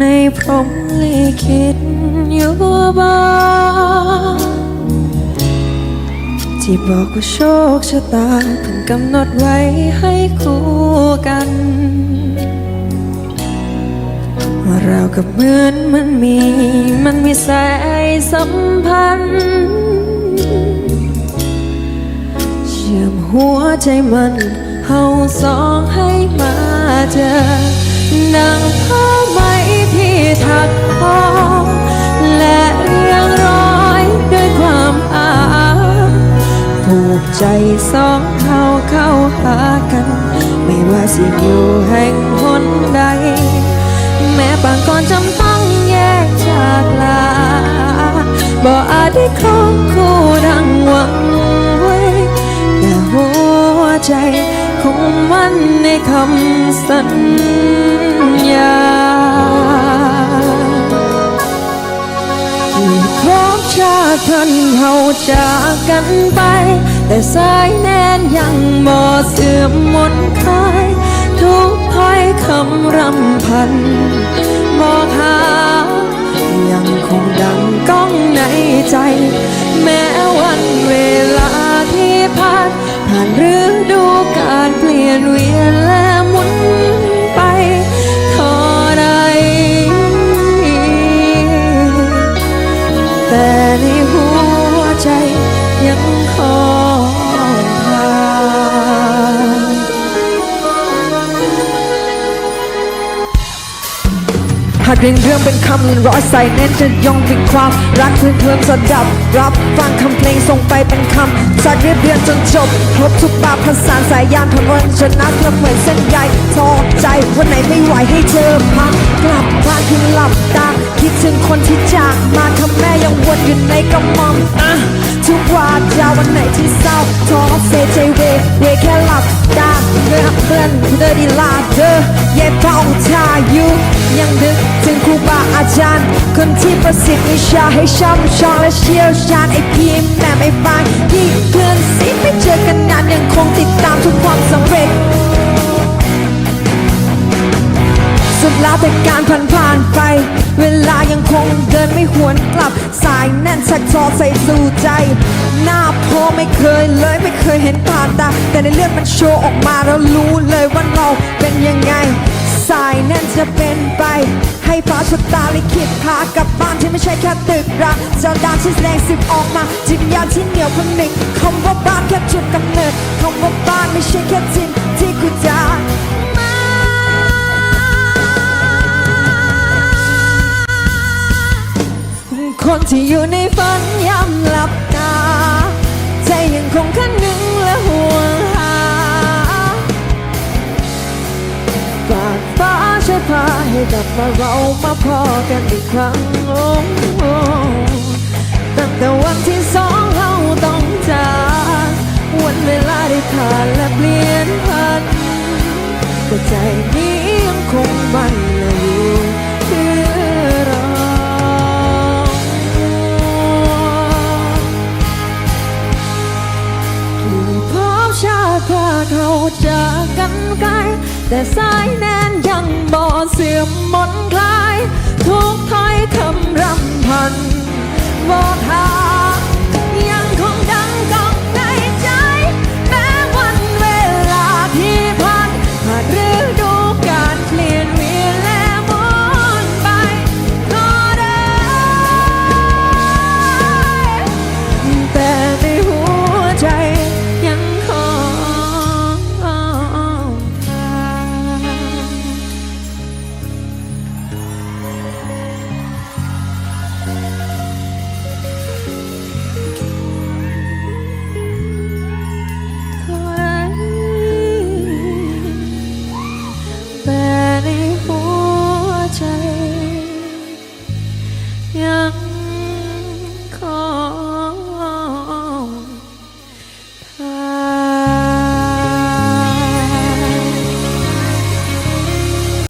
ในพรมลิขิตอยู่บ้างที่บอกว่าโชคชะตาเพิ่งกำหนดไว้ให้คู่กันว่าเรากับเหมือนมันมี มันมีสายสัมพันธ์เชื่อมหัวใจมันเฮาสองให้มาเจอ ดังผ้าไหมที่ถักทอและเรียงร้อยด้วยความอาผูกใจสองเราเข้าหากัน ไม่ว่าสิอยู่แห่งหนใด แม้บางก่อนจำต้องแยกจากลาบ่อาจได้ครองคู่ดังหวัง มั่นในคำสัญญา ที่ครบชาติพันเฮาจากกันไป แต่สายแน่นยังบ่เสื่อมหมดคาย ทุกถ้อยคำรำพัน เรียงเรื่องเป็นคำเรียนร้อยใส่เน้นจะย่องถึงความรักเพื่อนเพื่อนสดับรับฟังคำเพลงส่งไปเป็นคำสักเรียบเรียงจนจบ ครบทุกบาภาษาสายยานผ่านวันชนะเพื่อเหมือนเส้นใยทอใจวันไหนไม่ไหวให้เธอพักกลับบ้านคือหลับตา คิดถึงคนที่จากมาคำแม่ยังวนอยู่ในกำมังอะทุกวาจาวันไหนที่เศร้าท้อเสียใจเวเวแค่หลับตาเมื่อเพื่อนเธอดีลา เธอเย่เป้าทาอยู่ยังนึกถึงครูบาอาจารย์ คนที่ประสิทธิ์วิชาให้ช่ำชองและเชี่ยวชาญไอพีมแม่มไอปานที่เพื่อนสิไม่เจอกันนานยังคงติดตามทุกความสำเร็จ สุดแล้วแต่การผ่านผ่านไป เวลายังคงเดินไม่หวนกลับ สายแน่นชักทอใส่สู่ใจ หน้าพอไม่เคยเลยไม่เคยเห็นผ่านตาแต่ในเลือดมันโชว์ออกมาเรารู้เลยว่า ชะตาลิขิตพากลับบ้านที่ไม่ใช่แค่ตึกร้างจะดานที่แสดงสิบออกมาจิตวิญญาณที่เหนียวพนึกคำว่าบ้านแค่จุดกำเนิดคำว่าบ้านไม่ใช่แค่จินที่กูจะมาคนที่อยู่ในฝันย้ำหลับตาใจยังคงคันหนึ่งและห่วงหาฝากฟ้าช่วยพา กลับมาเรามาพอกันอีกครั้งโอ้ตั้งแต่วันที่สองเราต้องจากวันเวลาได้ผ่านและเปลี่ยนพันแต่ใจนี้ยังคงมันและอยู่คือเรากี่ภพชาติพาเขาจากกันไกล แต่สายแนนยังบ่เสื่อมหมนคลายทุก Bye.